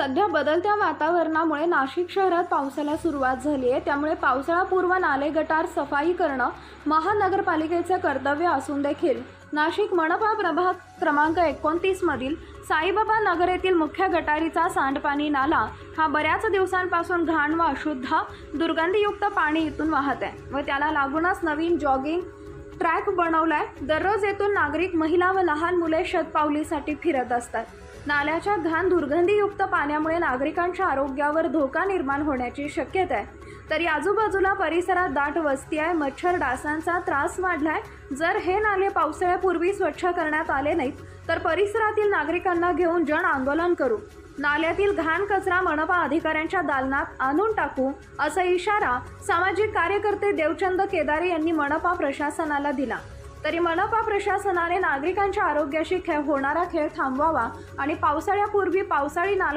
सध्या बदलत्या वातावरणामुळे नाशिक शहरात पावसाला सुरुवात झाली आहे. त्यामुळे पावसाळापूर्व नाले गटार सफाई करणं महानगरपालिकेचे कर्तव्य असून देखील नाशिक मनपा प्रभाग क्रमांक एकोणतीसमधील साईबाबा नगर येथील मुख्य गटारीचा सांडपाणी नाला हा बऱ्याच दिवसांपासून घाण व अशुद्ध दुर्गंधीयुक्त पाणी इथून वाहत आहे व त्याला लागूनच नवीन जॉगिंग ट्रॅक बनवलाय. दररोज येथून नागरिक महिला व लहान मुले शतपावलीसाठी फिरत असतात. नाल्याच्या घाण दुर्गंधीयुक्त पाण्यामुळे नागरिकांच्या आरोग्यावर धोका निर्माण होण्याची शक्यता आहे. तरी आजूबाजूला परिसरात दाट वस्ती आहे. मच्छर डासांचा त्रास वाढलाय. जर हे नाले पावसाळ्यापूर्वी स्वच्छ करण्यात आले नाहीत तर परिसरातील नागरिकांना घेऊन जन आंदोलन करू. नाल्यातील घाण कचरा मनपा अधिकाऱ्यांच्या दालनात आणून टाकू असा इशारा सामाजिक कार्यकर्ते देवचंद केदारे यांनी मनपा प्रशासनाला दिला. तरी मनपा प्रशासनाने नागरिकांच्या आरोग्याशी खेळ होणारा खेळ थांबवावा आणि पावसाळ्यापूर्वी पावसाळी नाले